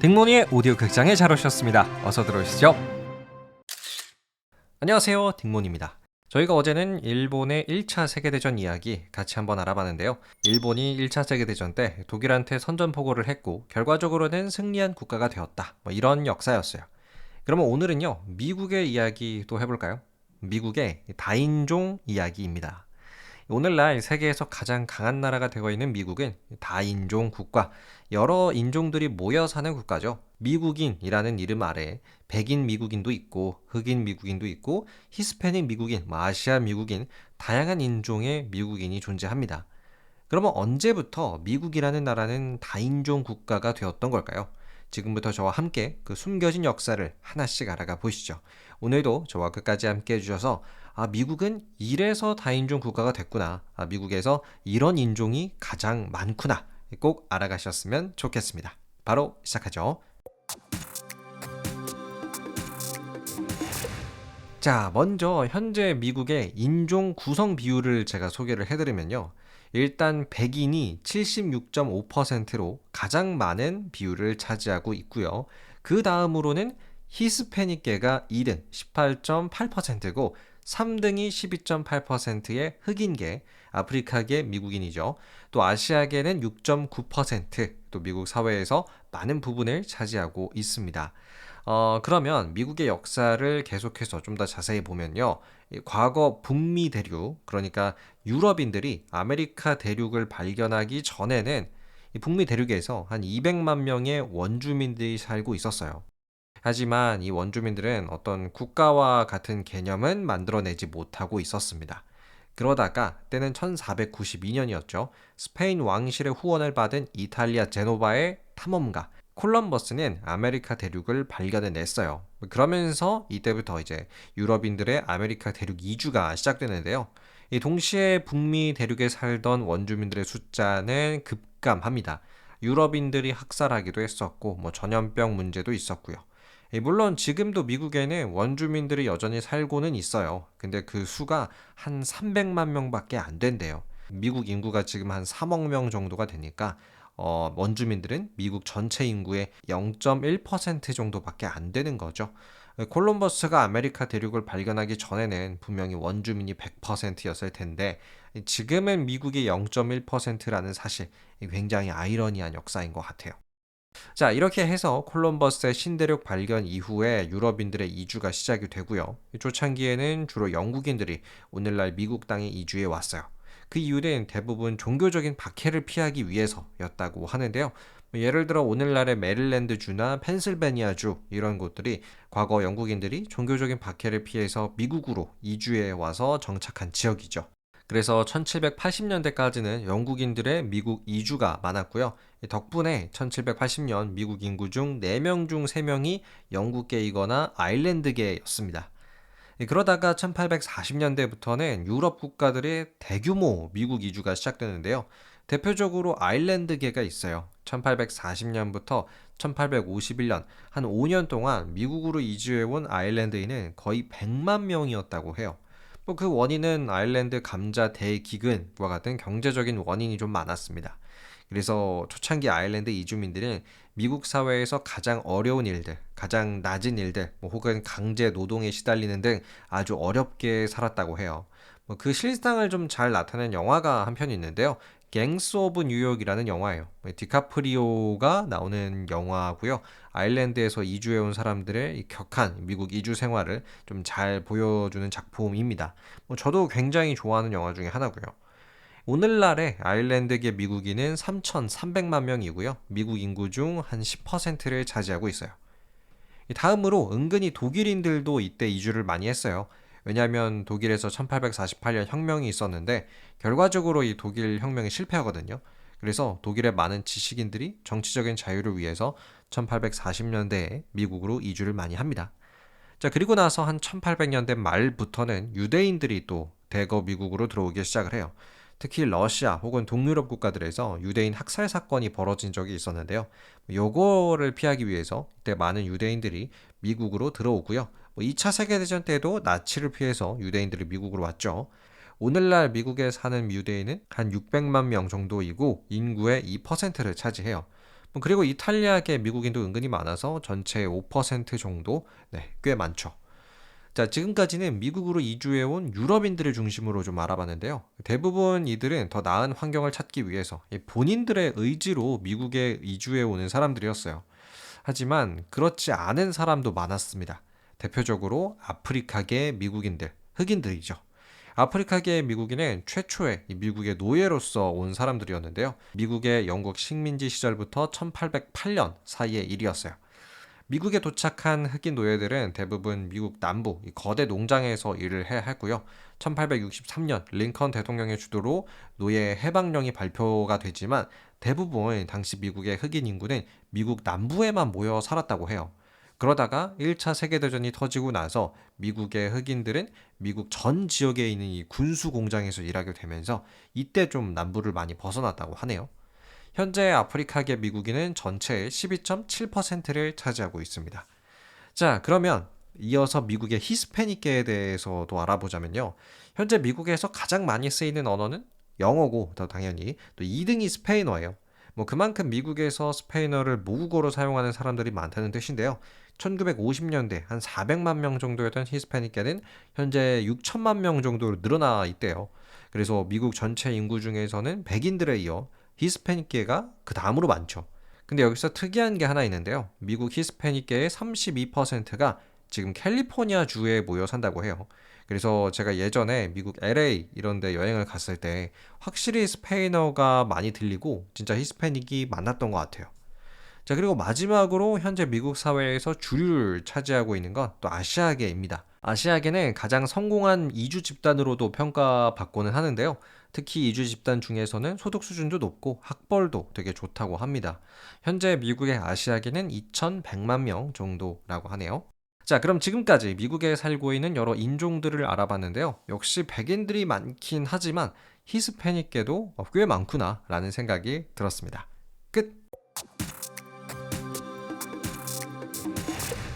딩모니의 오디오 극장에 잘 오셨습니다. 어서 들어오시죠. 안녕하세요. 딩모니입니다. 저희가 어제는 일본의 1차 세계대전 이야기 같이 한번 알아봤는데요. 일본이 1차 세계대전 때 독일한테 선전포고를 했고 결과적으로는 승리한 국가가 되었다. 뭐 이런 역사였어요. 그러면 오늘은요. 미국의 이야기 또 해볼까요? 미국의 다인종 이야기입니다. 오늘날 세계에서 가장 강한 나라가 되어 있는 미국은 다인종 국가, 여러 인종들이 모여 사는 국가죠. 미국인이라는 이름 아래 백인 미국인도 있고 흑인 미국인도 있고 히스패닉 미국인, 뭐 아시아 미국인, 다양한 인종의 미국인이 존재합니다. 그러면 언제부터 미국이라는 나라는 다인종 국가가 되었던 걸까요? 지금부터 저와 함께 그 숨겨진 역사를 하나씩 알아가 보시죠. 오늘도 저와 끝까지 함께 해주셔서 아, 미국은 이래서 다인종 국가가 됐구나. 아, 미국에서 이런 인종이 가장 많구나. 꼭 알아가셨으면 좋겠습니다. 바로 시작하죠. 자, 먼저 현재 미국의 인종 구성 비율을 제가 소개를 해드리면요. 일단 백인이 76.5%로 가장 많은 비율을 차지하고 있고요. 그 다음으로는 히스패닉계가 2등 18.8%고 3등이 12.8%의 흑인계, 아프리카계 미국인이죠. 또 아시아계는 6.9%, 또 미국 사회에서 많은 부분을 차지하고 있습니다. 어, 그러면 미국의 역사를 계속해서 좀 더 자세히 보면요. 과거 북미 대륙, 그러니까 유럽인들이 아메리카 대륙을 발견하기 전에는 북미 대륙에서 한 200만 명의 원주민들이 살고 있었어요. 하지만 이 원주민들은 어떤 국가와 같은 개념은 만들어내지 못하고 있었습니다. 그러다가 때는 1492년이었죠. 스페인 왕실의 후원을 받은 이탈리아 제노바의 탐험가 콜럼버스는 아메리카 대륙을 발견해냈어요. 그러면서 이때부터 이제 유럽인들의 아메리카 대륙 이주가 시작되는데요. 이 동시에 북미 대륙에 살던 원주민들의 숫자는 급감합니다. 유럽인들이 학살하기도 했었고, 뭐 전염병 문제도 있었고요. 예, 물론 지금도 미국에는 원주민들이 여전히 살고는 있어요. 근데 그 수가 한 300만 명밖에 안 된대요. 미국 인구가 지금 한 3억 명 정도가 되니까 어, 원주민들은 미국 전체 인구의 0.1% 정도밖에 안 되는 거죠. 콜럼버스가 아메리카 대륙을 발견하기 전에는 분명히 원주민이 100%였을 텐데 지금은 미국이 0.1%라는 사실 굉장히 아이러니한 역사인 것 같아요. 자, 이렇게 해서 콜럼버스의 신대륙 발견 이후에 유럽인들의 이주가 시작이 되고요. 초창기에는 주로 영국인들이 오늘날 미국 땅에 이주해 왔어요. 그 이유는 대부분 종교적인 박해를 피하기 위해서였다고 하는데요. 예를 들어 오늘날의 메릴랜드 주나 펜실베니아 주 이런 곳들이 과거 영국인들이 종교적인 박해를 피해서 미국으로 이주해 와서 정착한 지역이죠. 그래서 1780년대까지는 영국인들의 미국 이주가 많았고요. 덕분에 1780년 미국 인구 중 4명 중 3명이 영국계이거나 아일랜드계였습니다. 그러다가 1840년대부터는 유럽 국가들의 대규모 미국 이주가 시작되는데요. 대표적으로 아일랜드계가 있어요. 1840년부터 1851년 한 5년 동안 미국으로 이주해온 아일랜드인은 거의 100만 명이었다고 해요. 뭐 그 원인은 아일랜드 감자 대기근과 같은 경제적인 원인이 좀 많았습니다. 그래서 초창기 아일랜드 이주민들은 미국 사회에서 가장 어려운 일들, 가장 낮은 일들, 뭐 혹은 강제 노동에 시달리는 등 아주 어렵게 살았다고 해요. 뭐 그 실상을 좀 잘 나타낸 영화가 한 편 있는데요. 갱스 오브 뉴욕이라는 영화예요. 디카프리오가 나오는 영화고요. 아일랜드에서 이주해 온 사람들의 격한 미국 이주 생활을 좀 잘 보여주는 작품입니다. 뭐 저도 굉장히 좋아하는 영화 중에 하나고요. 오늘날의 아일랜드계 미국인은 3,300만 명이고요. 미국 인구 중 한 10%를 차지하고 있어요. 다음으로 은근히 독일인들도 이때 이주를 많이 했어요. 왜냐하면 독일에서 1848년 혁명이 있었는데 결과적으로 이 독일 혁명이 실패하거든요. 그래서 독일의 많은 지식인들이 정치적인 자유를 위해서 1840년대에 미국으로 이주를 많이 합니다. 자, 그리고 나서 한 1800년대 말부터는 유대인들이 또 대거 미국으로 들어오기 시작을 해요. 특히 러시아 혹은 동유럽 국가들에서 유대인 학살 사건이 벌어진 적이 있었는데요. 요거를 피하기 위해서 이때 많은 유대인들이 미국으로 들어오고요. 2차 뭐 세계대전 때도 나치를 피해서 유대인들이 미국으로 왔죠. 오늘날 미국에 사는 유대인은 한 600만 명 정도이고 인구의 2%를 차지해요. 뭐 그리고 이탈리아계 미국인도 은근히 많아서 전체의 5% 정도, 네, 꽤 많죠. 자, 지금까지는 미국으로 이주해온 유럽인들을 중심으로 좀 알아봤는데요. 대부분 이들은 더 나은 환경을 찾기 위해서 본인들의 의지로 미국에 이주해오는 사람들이었어요. 하지만 그렇지 않은 사람도 많았습니다. 대표적으로 아프리카계 미국인들, 흑인들이죠. 아프리카계 미국인은 최초의 미국의 노예로서 온 사람들이었는데요. 미국의 영국 식민지 시절부터 1808년 사이의 일이었어요. 미국에 도착한 흑인 노예들은 대부분 미국 남부 거대 농장에서 일을 해야 했고요. 1863년 링컨 대통령의 주도로 노예 해방령이 발표가 되지만 대부분 당시 미국의 흑인 인구는 미국 남부에만 모여 살았다고 해요. 그러다가 1차 세계대전이 터지고 나서 미국의 흑인들은 미국 전 지역에 있는 이 군수 공장에서 일하게 되면서 이때 좀 남부를 많이 벗어났다고 하네요. 현재 아프리카계 미국인은 전체의 12.7%를 차지하고 있습니다. 자, 그러면 이어서 미국의 히스패닉계에 대해서도 알아보자면요. 현재 미국에서 가장 많이 쓰이는 언어는 영어고, 더 당연히 또 2등이 스페인어예요. 뭐 그만큼 미국에서 스페인어를 모국어로 사용하는 사람들이 많다는 뜻인데요. 1950년대 한 400만 명 정도였던 히스패닉계는 현재 6천만 명 정도로 늘어나 있대요. 그래서 미국 전체 인구 중에서는 백인들에 이어 히스패닉계가 그 다음으로 많죠. 근데 여기서 특이한 게 하나 있는데요. 미국 히스패닉계의 32%가 지금 캘리포니아 주에 모여 산다고 해요. 그래서 제가 예전에 미국 LA 이런 데 여행을 갔을 때 확실히 스페인어가 많이 들리고 진짜 히스패닉이 많았던 것 같아요. 자, 그리고 마지막으로 현재 미국 사회에서 주류를 차지하고 있는 건 또 아시아계입니다. 아시아계는 가장 성공한 이주 집단으로도 평가받고는 하는데요. 특히 이주 집단 중에서는 소득 수준도 높고 학벌도 되게 좋다고 합니다. 현재 미국의 아시아계는 2,100만 명 정도라고 하네요. 자, 그럼 지금까지 미국에 살고 있는 여러 인종들을 알아봤는데요. 역시 백인들이 많긴 하지만 히스패닉계도 꽤 많구나 라는 생각이 들었습니다. 끝!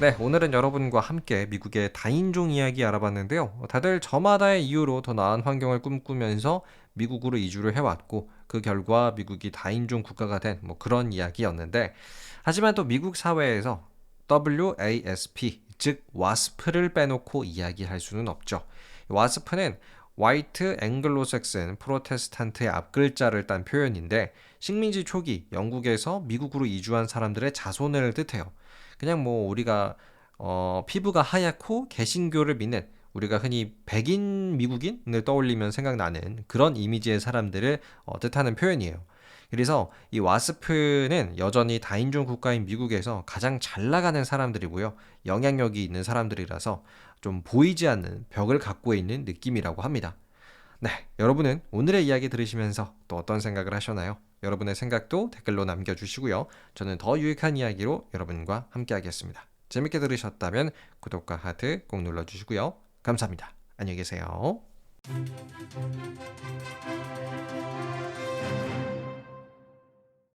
네, 오늘은 여러분과 함께 미국의 다인종 이야기 알아봤는데요. 다들 저마다의 이유로 더 나은 환경을 꿈꾸면서 미국으로 이주를 해왔고, 그 결과 미국이 다인종 국가가 된 뭐 그런 이야기였는데, 하지만 또 미국 사회에서 WASP, 즉 WASP를 빼놓고 이야기할 수는 없죠. WASP는 화이트 앵글로색슨 프로테스탄트의 앞글자를 딴 표현인데 식민지 초기 영국에서 미국으로 이주한 사람들의 자손을 뜻해요. 그냥 뭐 우리가 어, 피부가 하얗고 개신교를 믿는 우리가 흔히 백인 미국인을 떠올리면 생각나는 그런 이미지의 사람들을 어, 뜻하는 표현이에요. 그래서 이 와스프는 여전히 다인종 국가인 미국에서 가장 잘 나가는 사람들이고요. 영향력이 있는 사람들이라서 좀 보이지 않는 벽을 갖고 있는 느낌이라고 합니다. 네, 여러분은 오늘의 이야기 들으시면서 또 어떤 생각을 하셨나요? 여러분의 생각도 댓글로 남겨주시고요. 저는 더 유익한 이야기로 여러분과 함께하겠습니다. 재밌게 들으셨다면 구독과 하트 꼭 눌러주시고요. 감사합니다. 안녕히 계세요.